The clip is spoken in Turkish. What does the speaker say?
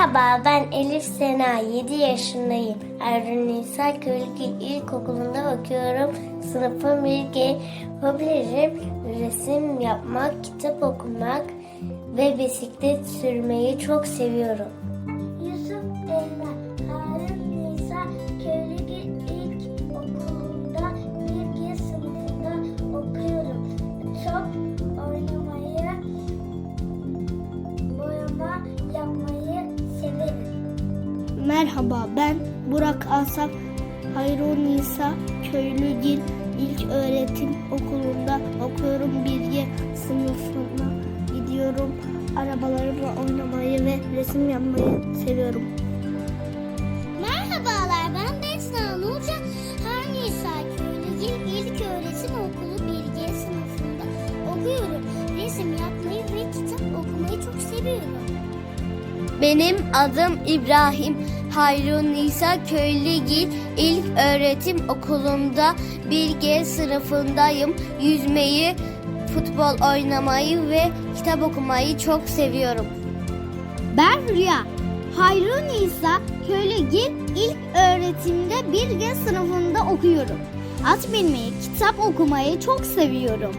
Merhaba ben Elif Sena 7 yaşındayım. Erdoğan Nisa Köylükül İlkokulu'nda okuyorum. Sınıfım 1G. Hobilerim resim yapmak, kitap okumak ve bisiklet sürmeyi çok seviyorum. Merhaba ben Burak Asaf Hayrun Nisa Köylügil İlk Öğretim Okulu'nda okuyorum bilgi sınıfına gidiyorum. Arabalarımla oynamayı ve resim yapmayı seviyorum. Merhabalar ben Besna Nurcan Harnisa Köylügil İlk Öğretim Okulu 1G sınıfında okuyorum. Resim yapmayı ve kitap okumayı çok seviyorum. Benim adım İbrahim Hayrun Nisa Köylügil İlk Öğretim Okulu'nda 1G sınıfındayım. Yüzmeyi, futbol oynamayı ve kitap okumayı çok seviyorum. Ben Rüya. Hayrun İsa Köylügil ilk öğretimde 1G sınıfında okuyorum. At binmeyi, kitap okumayı çok seviyorum.